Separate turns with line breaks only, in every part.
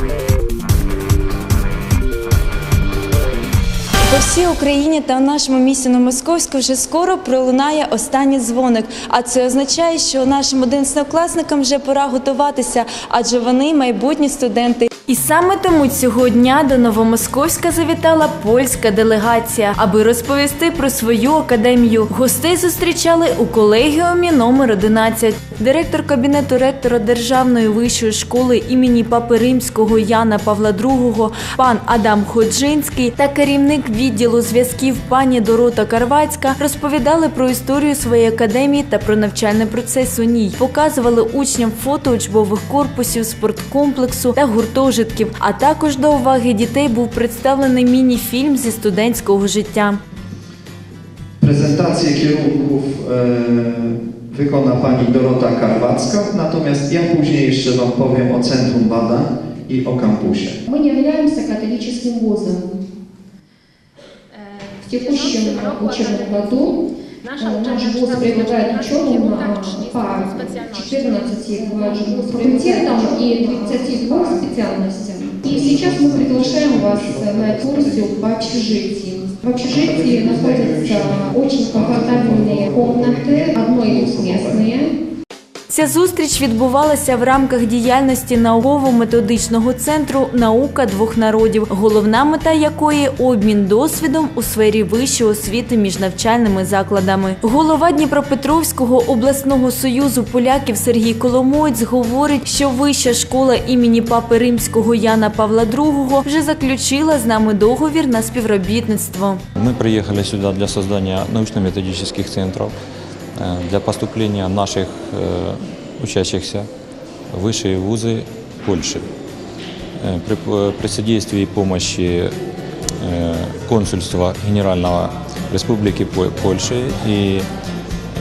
По всій Україні та в нашому місті Новомосковську вже скоро пролунає останній дзвоник. А це означає, що нашим одинадцятикласникам вже пора готуватися, адже вони майбутні студенти. І саме тому цього дня до Новомосковська завітала польська делегація, аби розповісти про свою академію. Гостей зустрічали у колегіумі номер 11. Директор кабінету ректора Державної вищої школи імені Папи Римського Яна Павла II, пан Адам Ходжинський та керівник відділу зв'язків пані Дорота Карвацька розповідали про історію своєї академії та про навчальний процес у ній. Показували учням фото учбових корпусів, спорткомплексу та гуртожитків. А також до уваги дітей був представлений міні-фільм зі студентського життя.
Prezentację kierunków e, wykona pani Dorota Karwacka, natomiast ja później jeszcze Wam powiem o Centrum Badań i o kampusie.
Мы не являемся католическим вузом. В текущем учебном году э, наш вуз предлагает учебу по 14 факультетам и 32 специальностям. И сейчас мы приглашаем вас на экскурсию по общежитию. В общежитии находятся очень комфортабельные комнаты, одно- и двухместные.
Ця зустріч відбувалася в рамках діяльності науково-методичного центру Наука двох народів, головна мета якої обмін досвідом у сфері вищої освіти між навчальними закладами. Голова Дніпропетровського обласного союзу поляків Сергій Коломоєць говорить, що вища школа імені Папи Римського Яна Павла II вже заключила з нами договір на співробітництво.
Мы приехали сюда для создания научно-методических центров, э, для поступления наших э, учащихся в высшие вузы Польши. Э, При, п- при содействии и помощи э, консульства Генерального Республики По- Польши и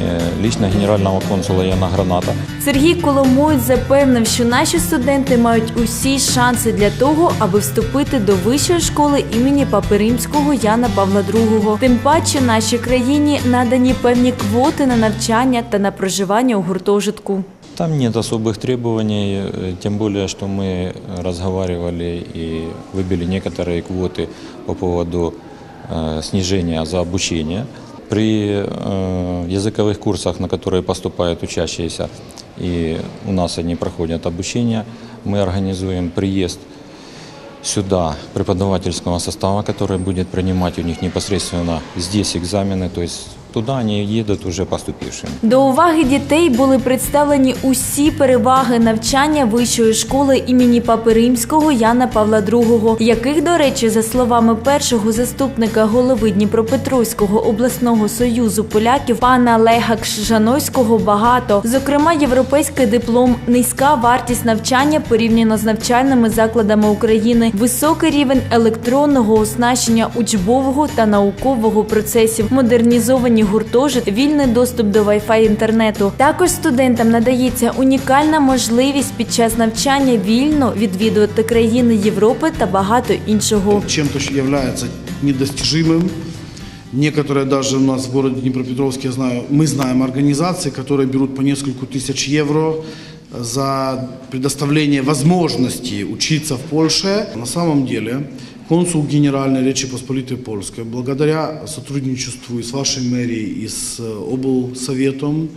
э, лично генерального консула Яна Граната.
Сергій Коломоєць запевнив, що наші студенти мають усі шанси для того, аби вступити до вищої школи імені Папи Римського Яна Павла II. Тим паче нашій країні надані певні квоти на навчання та на проживання у гуртожитку.
Там нет особых требований, э, тем более, что мы разговаривали и выбили некоторые квоты по поводу э, снижения за обучение. При э, языковых курсах, на которые поступают учащиеся, и у нас они проходят обучение, мы организуем приезд сюда преподавательского состава, который будет принимать у них непосредственно здесь экзамены, то есть туда они едут уже поступившими.
До уваги дітей були представлені усі переваги навчання вищої школи імені Папи Римського Яна Павла II, яких, до речі, за словами першого заступника голови Дніпропетровського обласного союзу поляків пана Лега Кшжановського багато. Зокрема, європейський диплом, низька вартість навчання порівняно з навчальними закладами України, високий рівень електронного оснащення учбового та наукового процесів, модернізовані гуртожитки, вільний доступ до Wi-Fi інтернету. Також студентам надається унікальна можливість під час навчання вільно відвідувати країни Європи та багато іншого.
чем-то щ- является недостижимым. Некоторые даже у нас в городе Днепропетровске, я знаю, мы знаем организации, которые берут по несколько тысяч евро за предоставление возможности учиться в Польше. На самом деле консул Генеральной Речи Посполитой Польской, благодаря сотрудничеству и с вашей мэрией, и с э, облсоветом,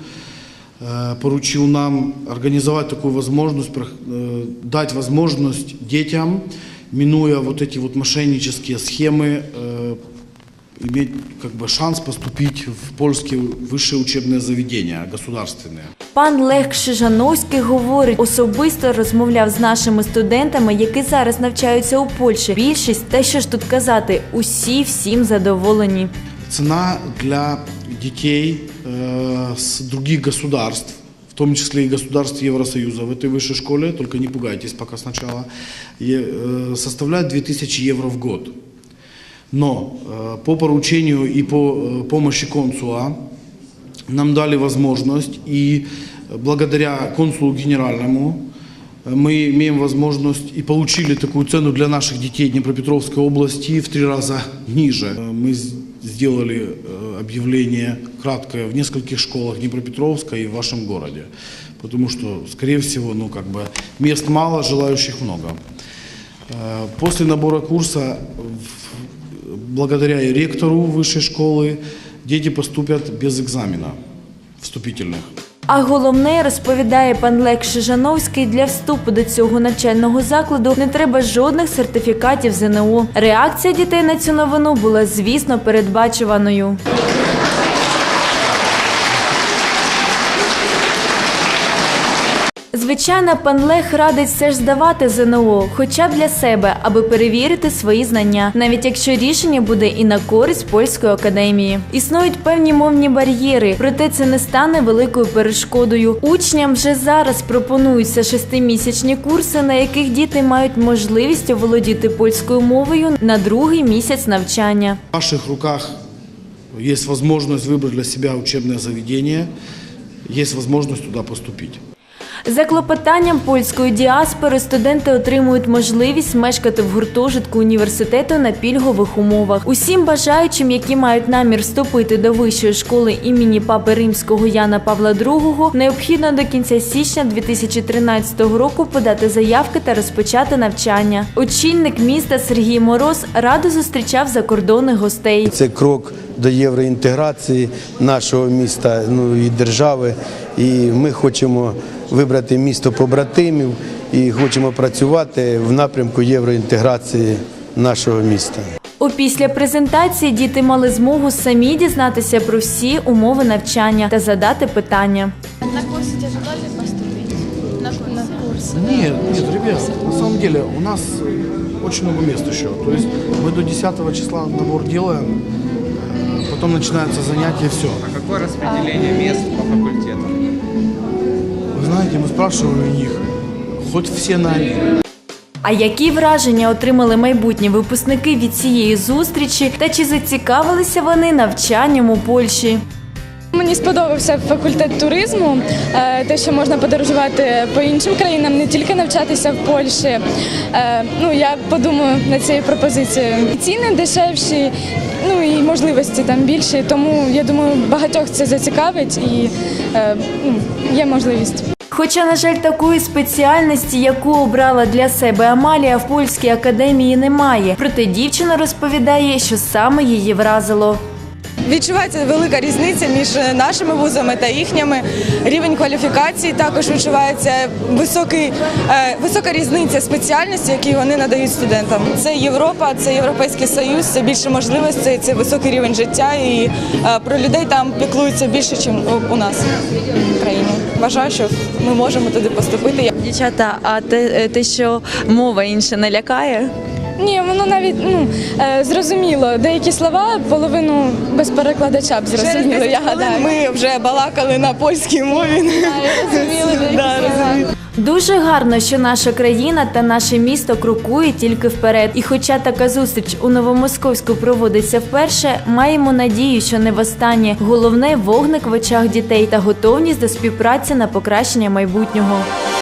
э, поручил нам организовать такую возможность, прох- э, дать возможность детям, минуя вот эти вот мошеннические схемы, э, иметь как бы шанс поступить в польские высшие учебные заведения государственные.
Пан Лег Кшижановський говорить, особисто розмовляв з нашими студентами, які зараз навчаються у Польщі. Більшість, та що ж тут казати, усі всім задоволені.
Цена для детей э, с других государств, в том числе и государств Евросоюза в этой высшей школе, только не пугайтесь пока сначала, и, э, составляет 2000 евро в год. Но э, по поручению и по э, помощи консула нам дали возможность, и благодаря консулу генеральному э, мы имеем возможность и получили такую цену для наших детей Днепропетровской области в три раза ниже. Мы сделали объявление краткое в нескольких школах Днепропетровска и в вашем городе, потому что, скорее всего, ну как бы мест мало, желающих много. После набора курса, благодаря и ректору высшей школы, дети поступят без экзамена вступительных.
А головне, розповідає пан Лек Шижановський, для вступу до цього навчального закладу не треба жодних сертифікатів ЗНО. Реакція дітей на цю новину була, звісно, передбачуваною. Звичайно, пан Лех радить все ж здавати ЗНО, хоча б для себе, аби перевірити свої знання, навіть якщо рішення буде і на користь польської академії. Існують певні мовні бар'єри, проте це не стане великою перешкодою. Учням вже зараз пропонуються шестимісячні курси, на яких діти мають можливість оволодіти польською мовою на другий місяць навчання.
В ваших руках есть возможность выбрать для себя учебное заведение, есть возможность туда поступить.
За клопотанням польської діаспори студенти отримують можливість мешкати в гуртожитку університету на пільгових умовах. Усім бажаючим, які мають намір вступити до вищої школи імені Папи Римського Яна Павла II, необхідно до кінця січня 2013 року подати заявки та розпочати навчання. Очільник міста Сергій Мороз радо зустрічав закордонних гостей.
Це крок до євроінтеграції нашого міста ну, і держави. І ми хочемо вибрати місто побратимів і хочемо працювати в напрямку євроінтеграції нашого міста.
Опісля презентації діти мали змогу самі дізнатися про всі умови навчання та задати питання.
На курсы тяжело ли поступить? На курсы. На курсы.
Нет, нет, ребят, на самом деле у нас очень много мест еще. То есть мы до 10 числа набор делаем, э, потом начинается занятие, все.
А какое распределение мест по факультетам?
Знаете, мы спрашивали у них, хоть все на
А які враження отримали майбутні випускники від цієї зустрічі та чи зацікавилися вони навчанням у Польщі?
Мені сподобався факультет туризму, е, те, що можна подорожувати по іншим країнам, не тільки навчатися в Польщі. Е, Ну, я подумаю над цією пропозицією. І Ціни дешевші, ну і можливості там більші, тому я думаю, багатьох це зацікавить і е, ну, є можливість.
Хоча, на жаль, такої спеціальності, яку обрала для себе Амалія, в польській академії немає. Проте дівчина розповідає, що саме її вразило.
Відчувається велика різниця між нашими вузами та їхніми. Рівень кваліфікації також відчувається високий, е, висока різниця спеціальності, які вони надають студентам. Це Європа, це Європейський Союз, це більше можливостей, це високий рівень життя і е, про людей там піклуються більше, ніж у нас в країні. Вважаю, що ми можемо туди поступити.
Дівчата, а те, те, що мова інша не лякає?
Ні, воно навіть ну е, зрозуміло. Деякі слова половину без перекладача б зрозуміло. Я гадаю.
ми вже балакали на польській мові.
Розуміли деякі
Да,
слова.
Дуже гарно, що наша країна та наше місто крокує тільки вперед. І хоча така зустріч у Новомосковську проводиться вперше, маємо надію, що не востаннє. Головне вогник в очах дітей та готовність до співпраці на покращення майбутнього.